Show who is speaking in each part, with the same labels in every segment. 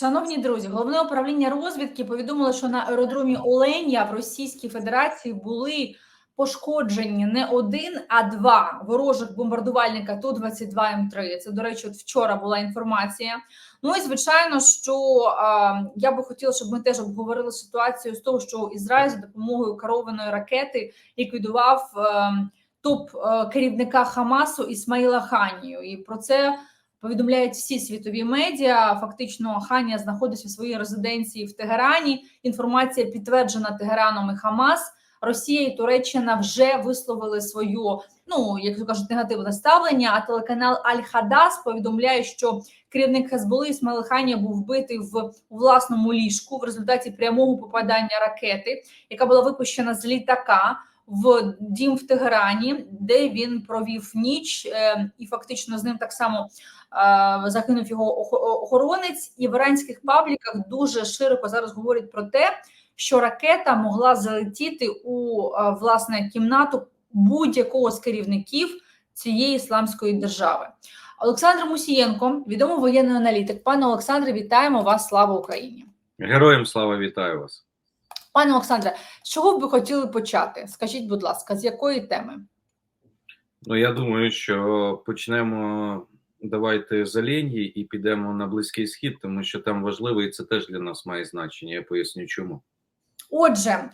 Speaker 1: Шановні друзі, головне управління розвідки повідомило, що на аеродромі Оленя в Російській Федерації були пошкоджені не один, а два ворожих бомбардувальника Ту-22 М3. Це, до речі, от вчора була інформація. Ну і звичайно, що е, я би хотіла, щоб ми теж обговорили ситуацію з того, що Ізраїль за допомогою керованої ракети ліквідував е, топ керівника Хамасу Ісмаїла Ханію. І про це повідомляють всі світові медіа. Фактично, Ханія знаходиться в своїй резиденції в Тегерані. Інформація підтверджена Тегераном і Хамас. Росія і Туреччина вже висловили свою, ну як то кажуть, негативне ставлення. А телеканал Аль-Хадас повідомляє, що керівник Хезболи Ісмаїл був вбитий в власному ліжку в результаті прямого попадання ракети, яка була випущена з літака в дім в Тегерані, де він провів ніч, е, і фактично з ним так само е, загинув його охоронець. І в іранських пабліках дуже широко зараз говорять про те, що ракета могла залетіти у е, власне кімнату будь-якого з керівників цієї ісламської держави. Олександр Мусієнко, відомий воєнний аналітик. Пане Олександре, вітаємо вас! Слава Україні!
Speaker 2: Героям слава вітаю вас.
Speaker 1: Пане Олександре, з чого б ви хотіли почати? Скажіть, будь ласка, з якої теми?
Speaker 2: Ну я думаю, що почнемо давайте з Оленії і підемо на Близький Схід, тому що там важливо, і це теж для нас має значення. Я поясню, чому.
Speaker 1: Отже, е,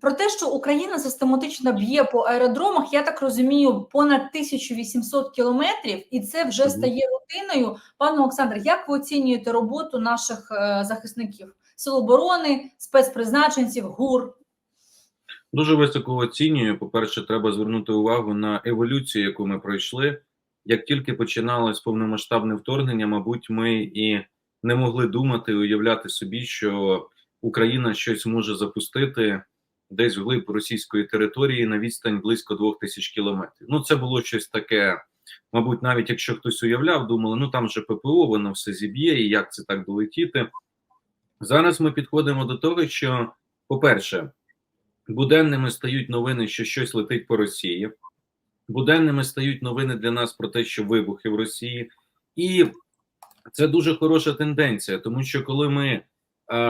Speaker 1: про те, що Україна систематично б'є по аеродромах, я так розумію, понад 1800 кілометрів, і це вже стає рутиною. Пане Олександр, як ви оцінюєте роботу наших е, захисників сил оборони, спецпризначенців, ГУР?
Speaker 2: Дуже високо оцінюю. По-перше, треба звернути увагу на еволюцію, яку ми пройшли. Як тільки починалось повномасштабне вторгнення, мабуть, ми і не могли думати, уявляти собі, що Україна щось може запустити десь вглиб російської території на відстань близько двох тисяч кілометрів. Ну, це було щось таке. Мабуть, навіть якщо хтось уявляв, думали, ну там же ППО, воно все зіб'є, і як це так долетіти. Зараз ми підходимо до того, що, по-перше, буденними стають новини, що щось летить по Росії. Буденними стають новини для нас про те, що вибухи в Росії, і це дуже хороша тенденція, тому що коли ми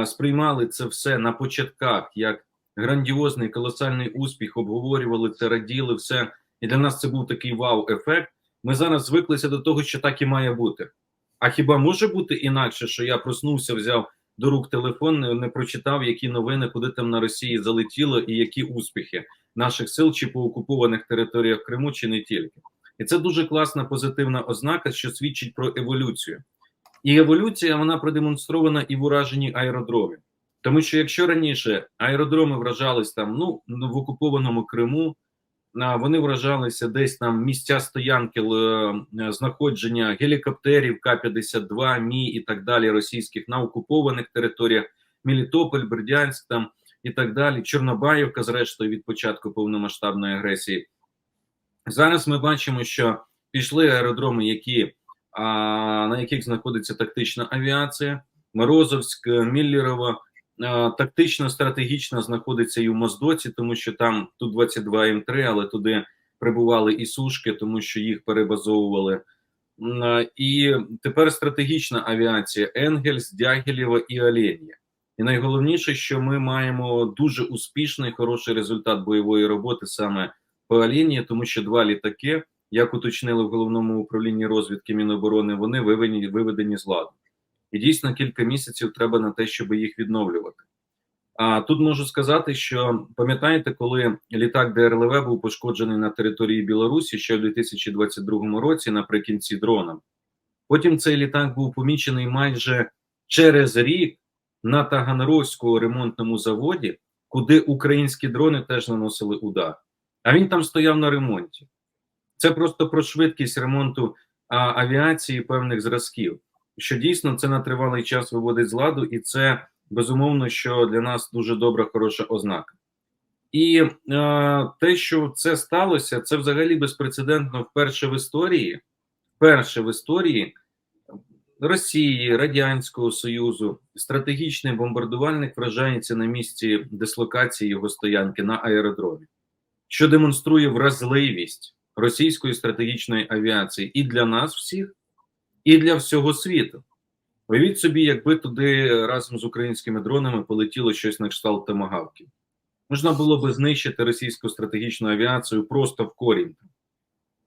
Speaker 2: сприймали це все на початках як грандіозний колосальний успіх, обговорювали це, раділи все, і для нас це був такий вау-ефект. Ми зараз звиклися до того, що так і має бути. А хіба може бути інакше, що я проснувся, взяв до рук телефон, не, не прочитав, які новини, куди там на Росії залетіло, і які успіхи наших сил чи по окупованих територіях Криму, чи не тільки. І це дуже класна позитивна ознака, що свідчить про еволюцію. І еволюція вона продемонстрована і в ураженні аеродромів. Тому що якщо раніше аеродроми вражались там, ну в окупованому Криму, вони вражалися десь там місця стоянки е, знаходження гелікоптерів К-52, Мі і так далі російських на окупованих територіях, Мелітополь, Бердянськ там і так далі, Чорнобаївка, зрештою, від початку повномасштабної агресії. Зараз ми бачимо, що пішли аеродроми, які на яких знаходиться тактична авіація, Морозовськ, Міллєрово, тактично стратегічно знаходиться і в Моздоці, тому що там тут 22 М3, але туди прибували і сушки, тому що їх перебазовували. І тепер стратегічна авіація Енгельс, Дягілєва і Оленія. І найголовніше, що ми маємо дуже успішний хороший результат бойової роботи саме по Оленії, тому що два літаки, як уточнили в головному управлінні розвідки Міноборони, вони виведені, виведені з ладу. І дійсно кілька місяців треба на те, щоб їх відновлювати. А тут можу сказати, що пам'ятаєте, коли літак ДРЛВ був пошкоджений на території Білорусі ще в 2022 році наприкінці дроном. Потім цей літак був помічений майже через рік на Таганрозькому ремонтному заводі, куди українські дрони теж наносили удар. А він там стояв на ремонті. Це просто про швидкість ремонту а, авіації певних зразків, що дійсно це на тривалий час виводить з ладу, і це безумовно, що для нас дуже добра, хороша ознака. І е, те, що це сталося, це взагалі безпрецедентно вперше в історії, вперше в історії Росії, Радянського Союзу, стратегічний бомбардувальник вражається на місці дислокації його стоянки на аеродромі, що демонструє вразливість російської стратегічної авіації і для нас всіх, і для всього світу. Уявіть собі, якби туди разом з українськими дронами полетіло щось на кшталт томагавків. Можна було би знищити російську стратегічну авіацію просто в корінь.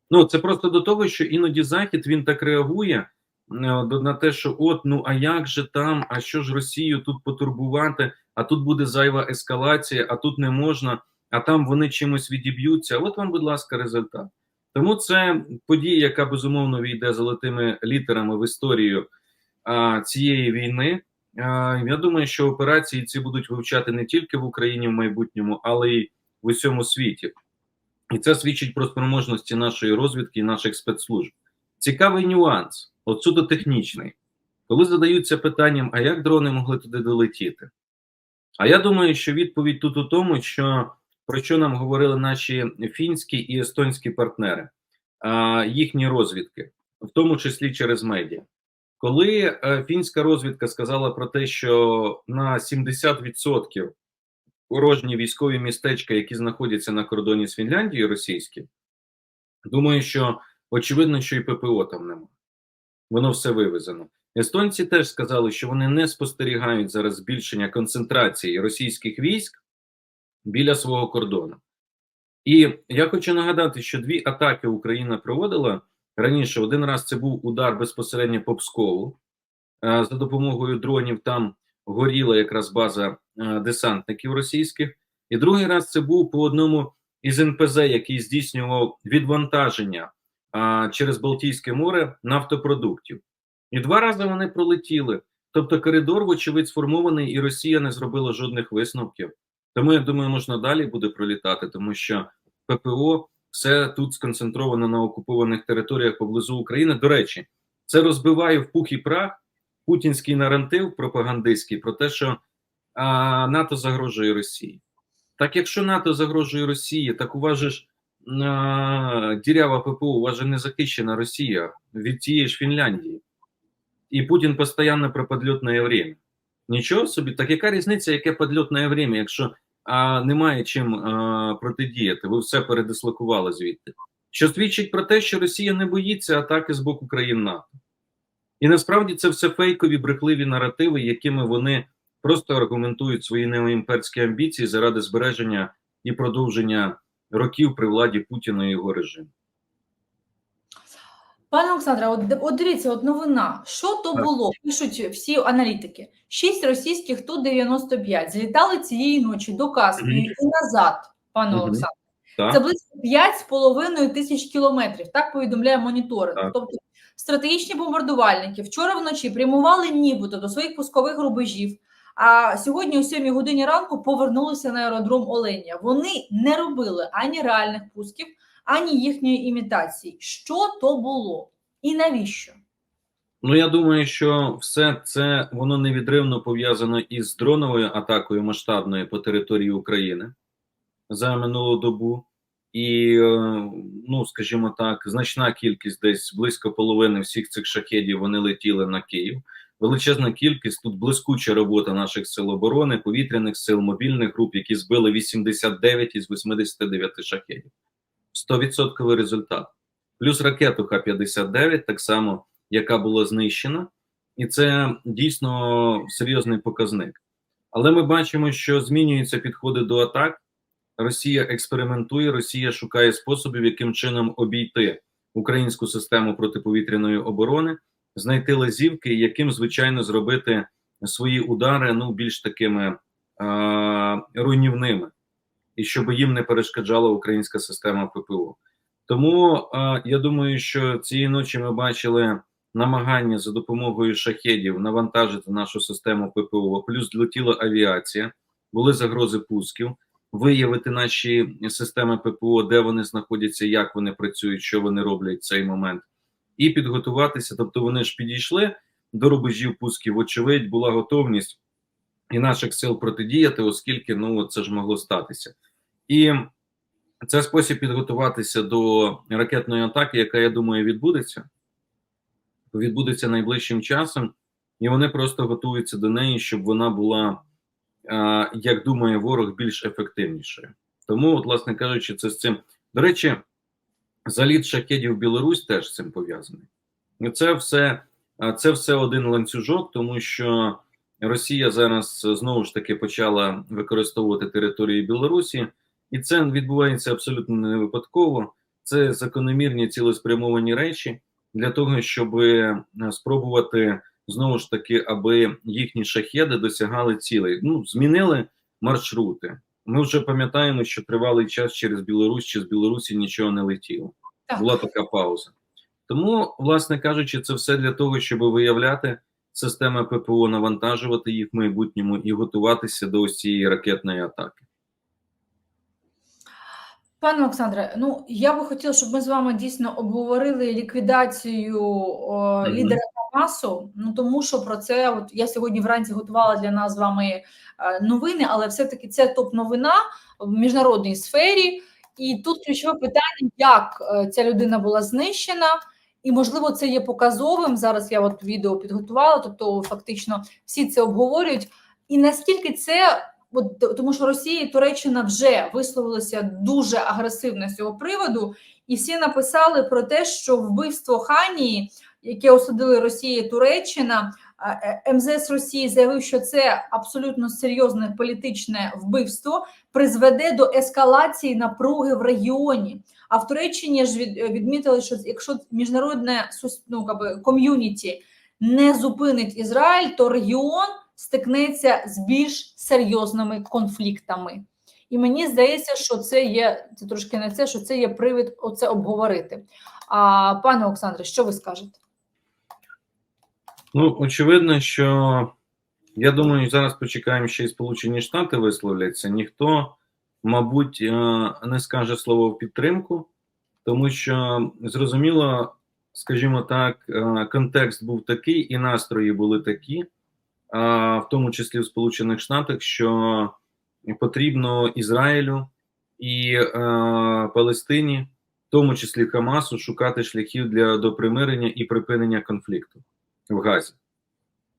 Speaker 2: Ну, це просто до того, що іноді Захід він так реагує е, на те, що от, ну а як же там, а що ж Росію тут потурбувати, а тут буде зайва ескалація, а тут не можна, а там вони чимось відіб'ються. От вам, будь ласка, результат. Тому це подія, яка безумовно війде золотими літерами в історію а, цієї війни. А, я думаю, що операції ці будуть вивчати не тільки в Україні в майбутньому, але й в усьому світі. І це свідчить про спроможності нашої розвідки і наших спецслужб. Цікавий нюанс, от суто технічний. Коли задаються питанням, а як дрони могли туди долетіти? А я думаю, що відповідь тут у тому, що про що нам говорили наші фінські і естонські партнери, їхні розвідки, в тому числі через медіа. Коли е, фінська розвідка сказала про те, що на 70% порожні військові містечка, які знаходяться на кордоні з Фінляндією, російські, думаю, що очевидно, що і ППО там немає. Воно все вивезено. Естонці теж сказали, що вони не спостерігають зараз збільшення концентрації російських військ біля свого кордону. І я хочу нагадати, що дві атаки Україна проводила раніше. Один раз це був удар безпосередньо по Пскову. Е, За допомогою дронів там горіла якраз база е, десантників російських. І другий раз це був по одному із НПЗ, який здійснював відвантаження через Балтійське море нафтопродуктів. І два рази вони пролетіли. Тобто коридор, вочевидь, сформований, і Росія не зробила жодних висновків. Тому я думаю, можна далі буде пролітати, тому що ППО все тут сконцентровано на окупованих територіях поблизу України. До речі, це розбиває в пух і прах путінський наратив пропагандистський про те, що а, НАТО загрожує Росії. Так, якщо НАТО загрожує Росії, так у а, дірява ППО, у не захищена Росія від тієї ж Фінляндії. І Путін постійно про подльотне время. Нічого собі, так яка різниця, яке подльотне время, якщо а, немає чим а, протидіяти, ви все передислокували звідти. Що свідчить про те, що Росія не боїться атаки з боку країн НАТО. І насправді це все фейкові брехливі наративи, якими вони просто аргументують свої неоімперські амбіції заради збереження і продовження років при владі Путіна і його режиму.
Speaker 1: Пане Олександре, от, от дивіться, от новина. Що то було? Пишуть всі аналітики. Шість російських Ту-95 злітали цієї ночі до Каспію
Speaker 2: Мгм.
Speaker 1: і назад, пане Олександре. Це близько 5,5 тисяч кілометрів, так повідомляє моніторинг.
Speaker 2: Так.
Speaker 1: Тобто стратегічні бомбардувальники вчора вночі прямували нібито до своїх пускових рубежів, а сьогодні о 7 годині ранку повернулися на аеродром Оленя. Вони не робили ані реальних пусків, ані їхньої імітації. Що то було і навіщо?
Speaker 2: Ну, я думаю, що все це воно невідривно пов'язано із дроновою атакою масштабною по території України за минулу добу. І, е, ну, скажімо так, значна кількість, десь близько половини всіх цих шахедів вони летіли на Київ. Величезна кількість тут блискуча робота наших сил оборони, повітряних сил, мобільних груп, які збили 89 із 89 шахедів. 100% результат. Плюс ракету Х-59, так само, яка була знищена, і це дійсно серйозний показник. Але ми бачимо, що змінюються підходи до атак. Росія експериментує, Росія шукає способів, яким чином обійти українську систему протиповітряної оборони, знайти лазівки, яким звичайно зробити свої удари ну більш такими а, руйнівними, і щоб їм не перешкоджала українська система ППО. Тому а, я думаю, що цієї ночі ми бачили намагання за допомогою шахедів навантажити нашу систему ППО, плюс летіла авіація, були загрози пусків виявити наші системи ППО, де вони знаходяться, як вони працюють, що вони роблять в цей момент, і підготуватися. Тобто вони ж підійшли до рубежів пусків. Очевидь, була готовність і наших сил протидіяти, оскільки ну це ж могло статися. І це спосіб підготуватися до ракетної атаки, яка я думаю відбудеться. Відбудеться найближчим часом, і вони просто готуються до неї, щоб вона була як думає ворог, більш ефективнішою. Тому, от, власне кажучи, це з цим. До речі, заліт шахедів в Білорусь теж з цим пов'язаний. Це все це все один ланцюжок, тому що Росія зараз е, знову ж таки почала використовувати територію Білорусі, і це відбувається абсолютно не випадково. Це закономірні цілеспрямовані речі для того, щоб е, спробувати знову ж таки, аби їхні шахеди досягали цілей. Ну, змінили маршрути. Ми вже пам'ятаємо, що тривалий час через Білорусь чи з Білорусі нічого не летіло.
Speaker 1: Так.
Speaker 2: Була така пауза. Тому, власне кажучи, це все для того, щоб виявляти системи ППО, навантажувати їх в майбутньому і готуватися до ось цієї ракетної атаки.
Speaker 1: Пане Олександре, ну я би хотіла, щоб ми з вами дійсно обговорили ліквідацію о, лідера Хамасу. Ну тому що про це от я сьогодні вранці готувала для нас з вами е, новини, але все-таки це топ-новина в міжнародній сфері. І тут ключове питання: як е, ця людина була знищена, і можливо це є показовим. Зараз я от відео підготувала, тобто фактично всі це обговорюють. І наскільки це тому що Росія і Туреччина вже висловилися дуже агресивно з цього приводу, і всі написали про те, що вбивство Ханії, яке осудили Росія і Туреччина, е, МЗС Росії заявив, що це абсолютно серйозне політичне вбивство, призведе до ескалації напруги в регіоні. А в Туреччині ж відмітили, що якщо міжнародне ну, ком'юніті не зупинить Ізраїль, то регіон стикнеться з більш серйозними конфліктами. І мені здається, що це є це трошки не це, що це є привід оце обговорити. А пане Олександре, що ви скажете?
Speaker 2: Ну, очевидно, що я думаю, зараз почекаємо, ще й Сполучені Штати висловляться. Ніхто, мабуть, е, не скаже слово в підтримку, тому що зрозуміло, скажімо так, е, контекст був такий, і настрої були такі, в тому числі в Сполучених Штатах, що потрібно Ізраїлю і е, Палестині, в тому числі Хамасу, шукати шляхів для до примирення і припинення конфлікту в Газі.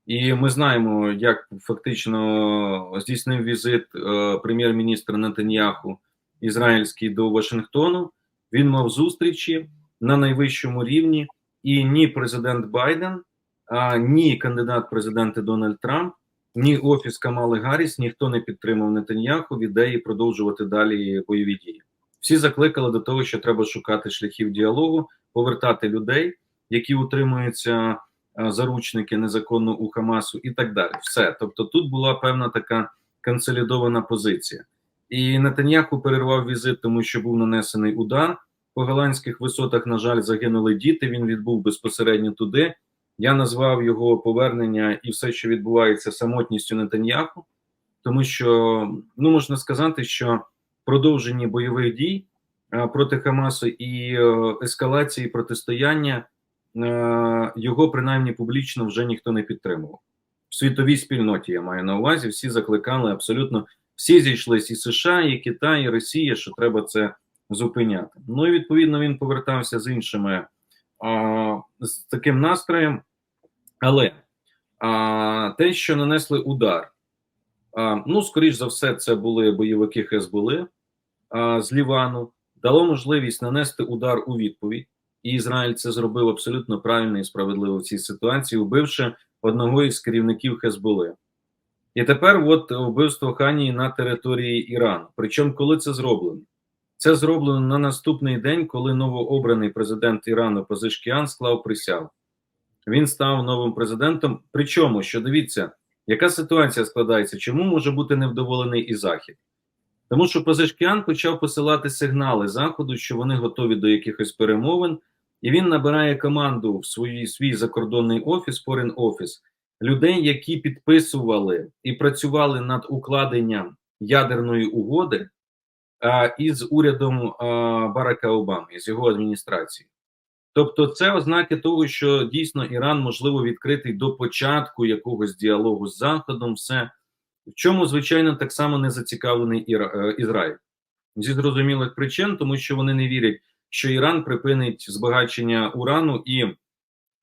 Speaker 2: І ми знаємо, як фактично здійснив візит е, прем'єр-міністр Нетаньяху ізраїльський до Вашингтону. Він мав зустрічі на найвищому рівні, і ні президент Байден, а, ні кандидат в президенти Дональд Трамп, ні офіс Камали Гарріс, ніхто не підтримав Нетаньяху в ідеї продовжувати далі бойові дії. Всі закликали до того, що треба шукати шляхів діалогу, повертати людей, які утримуються заручники незаконно у Хамасу, і так далі. Все. Тобто, тут була певна така консолідована позиція. І Нетаньяху перервав візит, тому що був нанесений удар по голландських висотах. На жаль, загинули діти. Він відбув безпосередньо туди. Я назвав його повернення і все, що відбувається самотністю Нетаньяху, тому що ну можна сказати, що продовження бойових дій е, проти Хамасу і е, ескалації протистояння е, його принаймні публічно вже ніхто не підтримував. В світовій спільноті я маю на увазі. Всі закликали абсолютно всі зійшлися і США, і Китай, і Росія, що треба це зупиняти. Ну і відповідно він повертався з іншими а, з таким настроєм. Але а, те, що нанесли удар, а, ну, скоріш за все, це були бойовики Хезболи з Лівану, дало можливість нанести удар у відповідь. І Ізраїль це зробив абсолютно правильно і справедливо в цій ситуації, вбивши одного із керівників Хезболи. І тепер от вбивство Ханії на території Ірану. Причому, коли це зроблено? Це зроблено на наступний день, коли новообраний президент Ірану Пазишкіан склав присягу. Він став новим президентом. Причому, що дивіться, яка ситуація складається, чому може бути невдоволений і Захід? Тому що Пазишкіан почав посилати сигнали Заходу, що вони готові до якихось перемовин, і він набирає команду в свій, свій закордонний офіс, Foreign Office, людей, які підписували і працювали над укладенням ядерної угоди а, із урядом а, Барака Обами, з його адміністрацією. Тобто, це ознаки того, що дійсно Іран можливо відкритий до початку якогось діалогу з Заходом, все в чому, звичайно, так само не зацікавлений Іра, е, Ізраїль зі зрозумілих причин, тому що вони не вірять, що Іран припинить збагачення урану і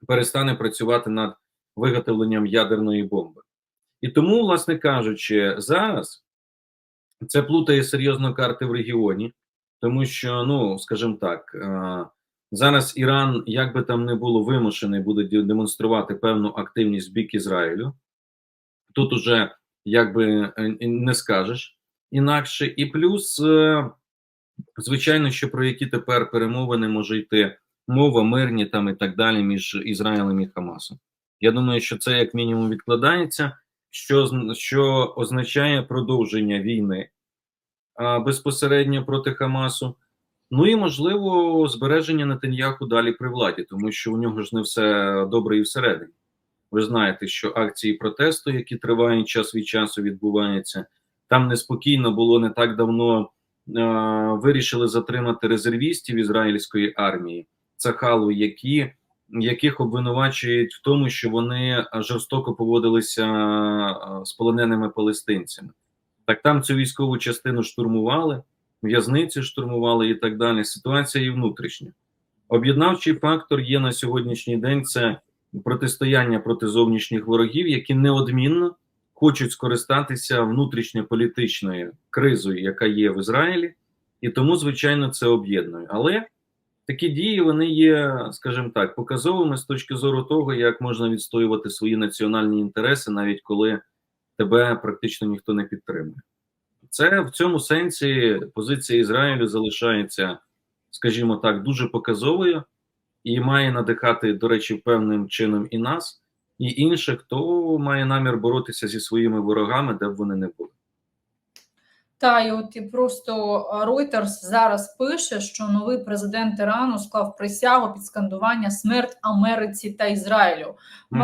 Speaker 2: перестане працювати над виготовленням ядерної бомби. І тому, власне кажучи, зараз це плутає серйозно карти в регіоні, тому що, ну скажімо так, е, Зараз Іран, як би там не було вимушений, буде демонструвати певну активність в бік Ізраїлю. Тут уже якби е, не скажеш інакше. І плюс, е, звичайно, що про які тепер перемовини може йти мова, мирні там і так далі між Ізраїлем і Хамасом. Я думаю, що це як мінімум відкладається, що, що означає продовження війни а, безпосередньо проти Хамасу. Ну і можливо збереження Нетаньяху далі при владі, тому що у нього ж не все добре і всередині. Ви знаєте, що акції протесту, які тривають час від часу, відбуваються. Там неспокійно було не так давно. е, Вирішили затримати резервістів ізраїльської армії, Цахалу, які яких обвинувачують в тому, що вони жорстоко поводилися е, з полоненими палестинцями. Так там цю військову частину штурмували, в'язниці штурмували і так далі. Ситуація і внутрішня. Об'єднавчий фактор є на сьогоднішній день це протистояння проти зовнішніх ворогів, які неодмінно хочуть скористатися внутрішньополітичною кризою, яка є в Ізраїлі, і тому, звичайно, це об'єднує. Але такі дії вони є, скажімо так, показовими з точки зору того, як можна відстоювати свої національні інтереси, навіть коли тебе практично ніхто не підтримує. Це в цьому сенсі позиція Ізраїлю залишається, скажімо так, дуже показовою і має надихати, до речі, певним чином і нас, і інших, хто має намір боротися зі своїми ворогами, де б вони не були.
Speaker 1: Та і от і просто Reuters зараз пише, що новий президент Ірану склав присягу під скандування смерть Америці та Ізраїлю.
Speaker 2: Мгм.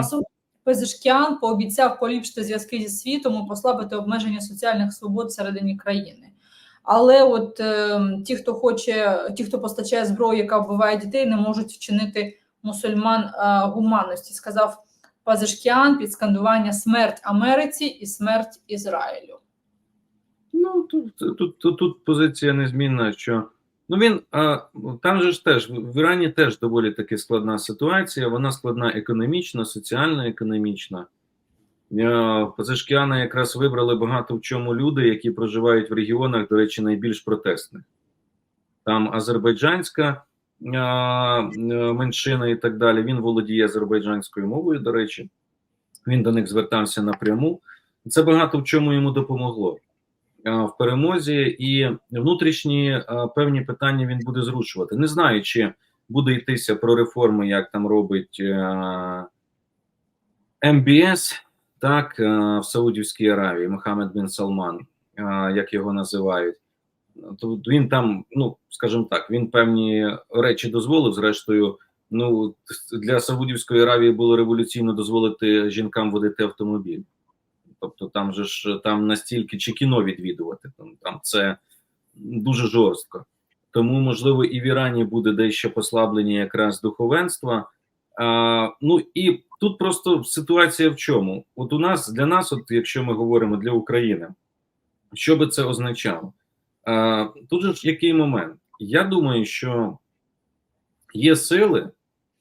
Speaker 1: Пезешкіан пообіцяв поліпшити зв'язки зі світом і послабити обмеження соціальних свобод всередині країни. Але от е, ті, хто хоче, ті, хто постачає зброю, яка вбиває дітей, не можуть вчинити мусульман е, гуманності, сказав Пазешкіан під скандування смерть Америці і смерть Ізраїлю.
Speaker 2: Ну тут, тут, тут, тут позиція незмінна, що ну він там же ж теж в Ірані теж доволі таки складна ситуація. Вона складна економічно, соціально-економічно. Е, Пазишкіана якраз вибрали багато в чому люди, які проживають в регіонах, до речі, найбільш протестних. Там азербайджанська е, е, меншина і так далі. Він володіє азербайджанською мовою, до речі, він до них звертався напряму. Це багато в чому йому допомогло в перемозі, і внутрішні е, певні питання він буде зрушувати. Не знаю, чи буде йтися про реформи, як там робить е, МБС, так, е, в Саудівській Аравії, Мохаммед бен Салман, е, як його називають. То він там, ну скажімо так, він певні речі дозволив. Зрештою, ну для Саудівської Аравії було революційно дозволити жінкам водити автомобіль. Тобто, там же ж там настільки чи кіно відвідувати, там, там це дуже жорстко. Тому, можливо, і в Ірані буде дещо послаблення якраз духовенства. А, ну і тут просто ситуація в чому? От у нас для нас, от якщо ми говоримо для України, що би це означало? А, тут же ж який момент? Я думаю, що є сили,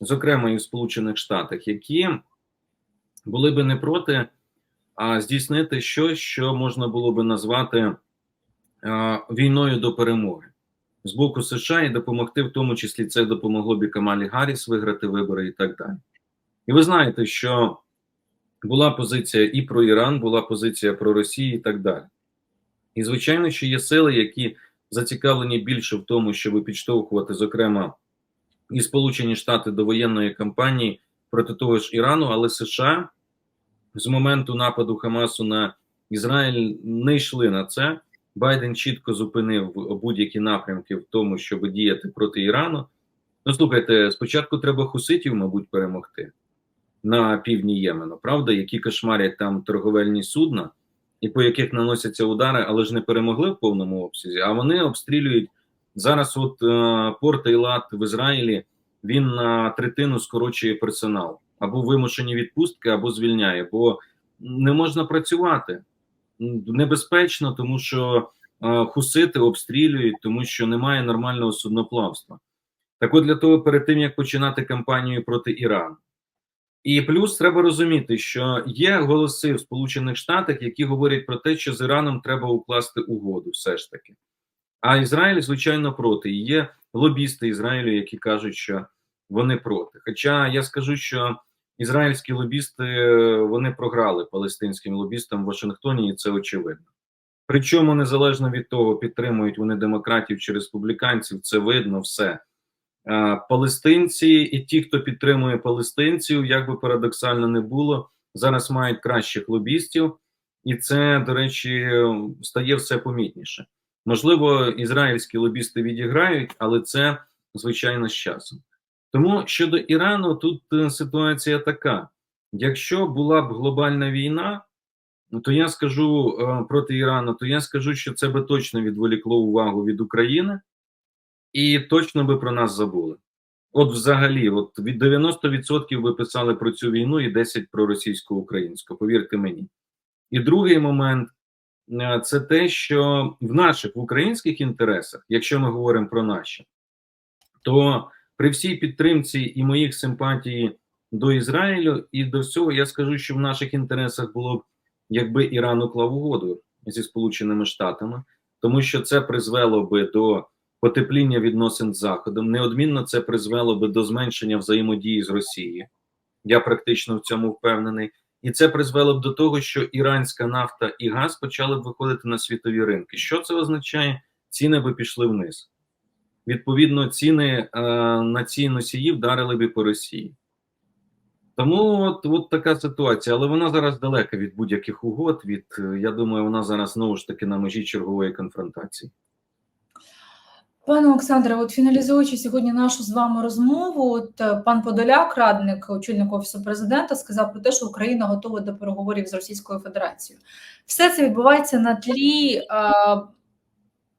Speaker 2: зокрема і в Сполучених Штатах, які були би не проти а здійснити щось, що можна було би назвати війною до перемоги з боку США і допомогти, в тому числі це допомогло б Камалі Гарріс виграти вибори і так далі. І ви знаєте, що була позиція і про Іран, була позиція про Росію і так далі. І, звичайно, що є сили, які зацікавлені більше в тому, щоб підштовхувати, зокрема, і Сполучені Штати до воєнної кампанії проти того ж Ірану, але США з моменту нападу Хамасу на Ізраїль не йшли на це. Байден чітко зупинив будь-які напрямки в тому, щоб діяти проти Ірану. Ну, слухайте, спочатку треба хуситів, мабуть, перемогти на півдні Ємену, правда, які кошмарять там торговельні судна, і по яких наносяться удари, але ж не перемогли в повному обсязі. А вони обстрілюють зараз. От е, порт Ейлат в Ізраїлі він на третину скорочує персонал або вимушені відпустки, або звільняє, бо не можна працювати небезпечно, тому що е, хусити обстрілюють, тому що немає нормального судноплавства. Так от для того, перед тим як починати кампанію проти Ірану. І плюс треба розуміти, що є голоси в Сполучених Штатах, які говорять про те, що з Іраном треба укласти угоду, все ж таки. А Ізраїль, звичайно, проти. І є лобісти Ізраїлю, які кажуть, що вони проти. Хоча я скажу, що ізраїльські лобісти е, вони програли палестинським лобістам в Вашингтоні, і це очевидно. Причому незалежно від того, підтримують вони демократів чи республіканців, це видно все. Е, Палестинці і ті, хто підтримує палестинців, як би парадоксально не було, зараз мають кращих лобістів, і це, до речі, стає все помітніше. Можливо, ізраїльські лобісти відіграють, але це звичайно з часом. Тому щодо Ірану, тут е, ситуація така: якщо була б глобальна війна, то я скажу е, проти Ірану, то я скажу, що це би точно відволікло увагу від України і точно би про нас забули. От, взагалі, от від 90% ви писали про цю війну і 10% про російсько-українську, повірте мені. І другий момент е, це те, що в наших в українських інтересах, якщо ми говоримо про наші, то при всій підтримці і моїх симпатій до Ізраїлю і до всього, я скажу, що в наших інтересах було б, якби Іран уклав угоду зі Сполученими Штатами, тому що це призвело би до потепління відносин з Заходом. Неодмінно це призвело би до зменшення взаємодії з Росією. Я практично в цьому впевнений. І це призвело б до того, що іранська нафта і газ почали б виходити на світові ринки. Що це означає? Ціни би пішли вниз. Відповідно, ціни е, на ці носії вдарили б і по Росії. Тому от, от така ситуація, але вона зараз далека від будь-яких угод. Від е, я думаю, вона зараз знову ж таки на межі чергової конфронтації.
Speaker 1: Пане Олександре, от фіналізуючи сьогодні нашу з вами розмову, от е, пан Подоляк, радник очільник офісу президента, сказав про те, що Україна готова до переговорів з Російською Федерацією. Все це відбувається на тлі е,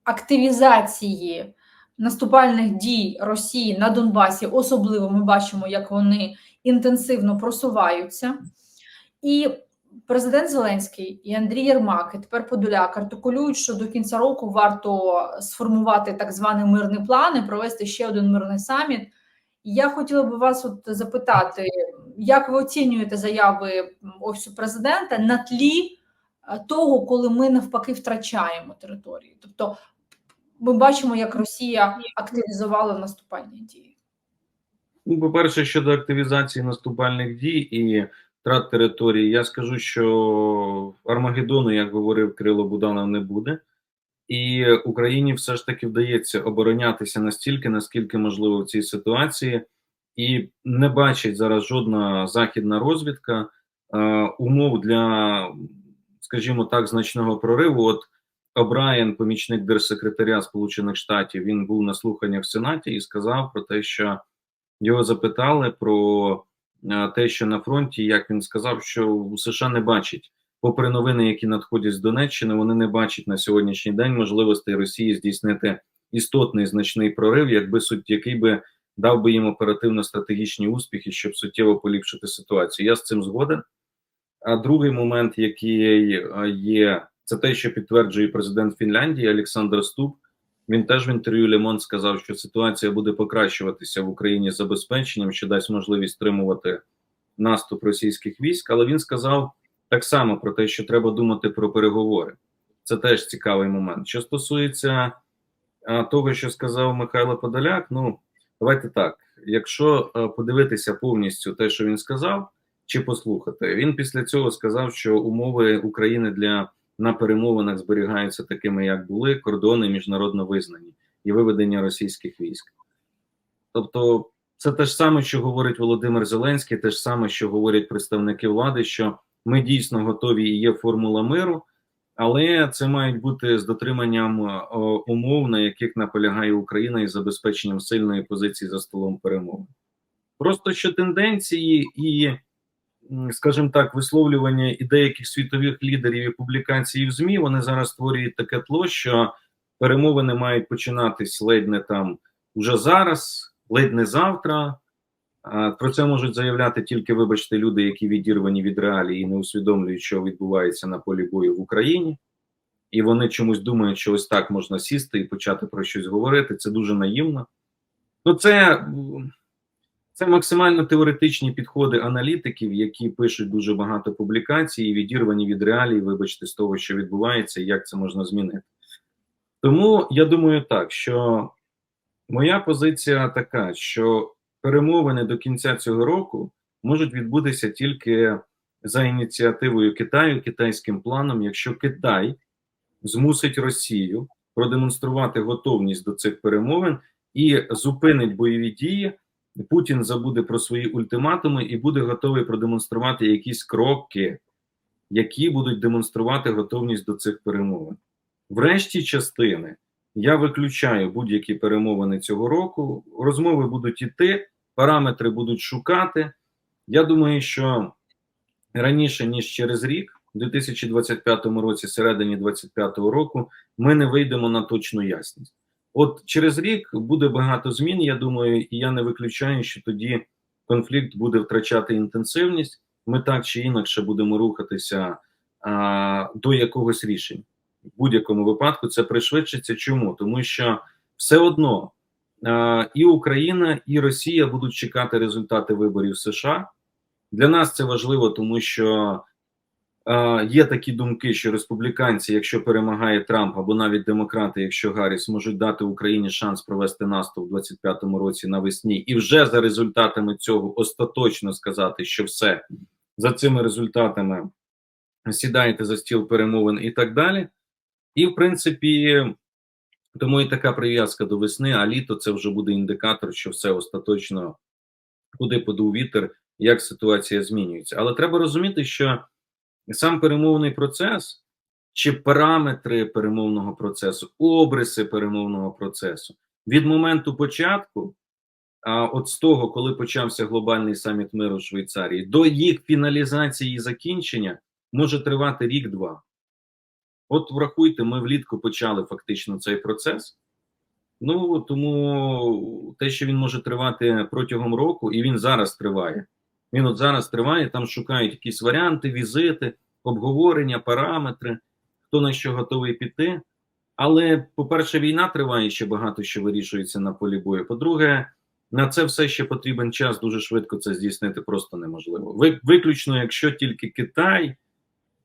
Speaker 1: активізації наступальних дій Росії на Донбасі. Особливо ми бачимо, як вони інтенсивно просуваються. І президент Зеленський і Андрій Єрмак, і тепер Подоляк артикулюють, що до кінця року варто сформувати так званий мирний план і провести ще один мирний саміт. Я хотіла би вас от запитати, як ви оцінюєте заяви офісу президента на тлі е, того, коли ми навпаки втрачаємо території? Тобто ми бачимо, як Росія активізувала наступальні дії.
Speaker 2: Ну, по-перше, щодо активізації наступальних дій і втрат території, я скажу, що Армагеддону, як говорив Кирило Буданов, не буде, і Україні все ж таки вдається оборонятися настільки, наскільки можливо в цій ситуації, і не бачить зараз жодна західна розвідка е, умов для, скажімо так, значного прориву. От Обраєн, помічник держсекретаря Сполучених Штатів, він був на слуханнях в Сенаті і сказав про те, що його запитали про е, те, що на фронті, як він сказав, що США не бачить, попри новини, які надходять з Донеччини, вони не бачать на сьогоднішній день можливостей Росії здійснити істотний значний прорив, якби суть, який би дав би їм оперативно-стратегічні успіхи, щоб суттєво поліпшити ситуацію. Я з цим згоден. А другий момент, який е, є, це те, що підтверджує президент Фінляндії Олександр Ступ. Він теж в інтерв'ю Лемон сказав, що ситуація буде покращуватися в Україні з забезпеченням, що дасть можливість стримувати наступ російських військ. Але він сказав так само про те, що треба думати про переговори. Це теж цікавий момент. Що стосується того, що сказав Михайло Подоляк, ну давайте так: якщо подивитися повністю те, що він сказав, чи послухати, він після цього сказав, що умови України для на перемовинах зберігаються такими, як були, кордони міжнародно визнані і виведення російських військ. Тобто, це те ж саме, що говорить Володимир Зеленський, те ж саме, що говорять представники влади, що ми дійсно готові і є формула миру, але це мають бути з дотриманням о, умов, на яких наполягає Україна і забезпеченням сильної позиції за столом перемови. Просто що тенденції і скажімо так, висловлювання і деяких світових лідерів і публікацій в ЗМІ вони зараз створюють таке тло, що перемовини мають починатись ледь не там уже зараз, ледь не завтра. Про це можуть заявляти тільки, вибачте, люди, які відірвані від реалії і не усвідомлюють, що відбувається на полі бою в Україні, і вони чомусь думають, що ось так можна сісти і почати про щось говорити. Це дуже наївно. Ну, це. Це максимально теоретичні підходи аналітиків, які пишуть дуже багато публікацій, відірвані від реалій, вибачте, з того, що відбувається, і як це можна змінити. Тому я думаю так, що моя позиція така, що перемовини до кінця цього року можуть відбутися тільки за ініціативою Китаю, китайським планом, якщо Китай змусить Росію продемонструвати готовність до цих перемовин і зупинить бойові дії. Путін забуде про свої ультиматуми і буде готовий продемонструвати якісь кроки, які будуть демонструвати готовність до цих перемовин. Врешті частини я виключаю будь-які перемовини цього року. Розмови будуть іти, параметри будуть шукати. Я думаю, що раніше ніж через рік, у 2025 році, середині 2025 року, ми не вийдемо на точну ясність. От через рік буде багато змін. Я думаю, і я не виключаю, що тоді конфлікт буде втрачати інтенсивність. Ми так чи інакше будемо рухатися а, до якогось рішення. В будь-якому випадку це пришвидшиться. Чому? Тому що все одно а, і Україна, і Росія будуть чекати результати виборів США. Для нас це важливо, тому що є такі думки, що республіканці, якщо перемагає Трамп, або навіть демократи, якщо Гарріс, можуть дати Україні шанс провести наступ у 25-му році навесні, і вже за результатами цього остаточно сказати, що все за цими результатами сідаєте за стіл перемовин і так далі. І в принципі, тому і така прив'язка до весни, а літо це вже буде індикатор, що все остаточно куди подув вітер, як ситуація змінюється. Але треба розуміти, що сам перемовний процес чи параметри перемовного процесу, обриси перемовного процесу від моменту початку, а от з того, коли почався глобальний саміт миру в Швейцарії, до їх фіналізації і закінчення може тривати рік-два. От врахуйте, ми влітку почали фактично цей процес. Ну тому те, що він може тривати протягом року, і він зараз триває. Він от зараз триває, там шукають якісь варіанти, візити, обговорення, параметри, хто на що готовий піти. Але, по-перше, війна триває ще багато що вирішується на полі бою. По-друге, на це все ще потрібен час, дуже швидко це здійснити просто неможливо. Ви, виключно, якщо тільки Китай.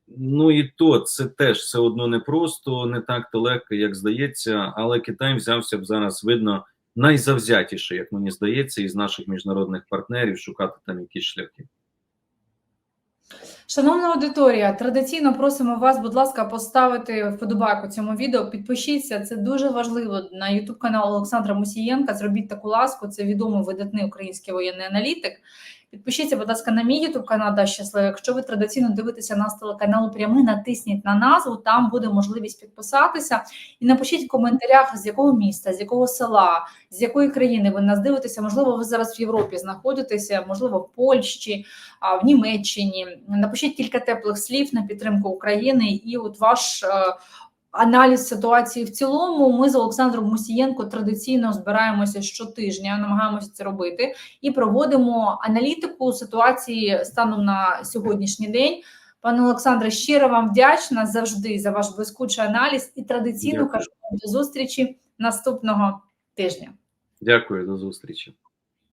Speaker 2: Ну і то це теж все одно не просто, не так то легко, як здається, але Китай взявся б зараз, видно, найзавзятіше, як мені здається, із наших міжнародних партнерів шукати там якісь шляхи.
Speaker 1: Шановна аудиторія, традиційно просимо вас, будь ласка, поставити вподобайку цьому відео. Підпишіться, це дуже важливо на YouTube канал Олександра Мусієнка. Зробіть таку ласку. Це відомий видатний український воєнний аналітик. Підпишіться, будь ласка, на мій YouTube канал «Да щасливо. Якщо ви традиційно дивитеся нас телеканалу прямий, натисніть на назву. Там буде можливість підписатися. І напишіть в коментарях, з якого міста, з якого села, з якої країни ви нас дивитеся. Можливо, ви зараз в Європі знаходитеся, можливо, в Польщі, в Німеччині. Напишіть кілька теплих слів на підтримку України і от ваш е, аналіз ситуації в цілому. Ми з Олександром Мусієнко традиційно збираємося щотижня, намагаємося це робити і проводимо аналітику ситуації станом на сьогоднішній день. Пане Олександре, щиро вам вдячна завжди за ваш блискучий аналіз і традиційно кажу до зустрічі наступного тижня.
Speaker 2: Дякую, до зустрічі.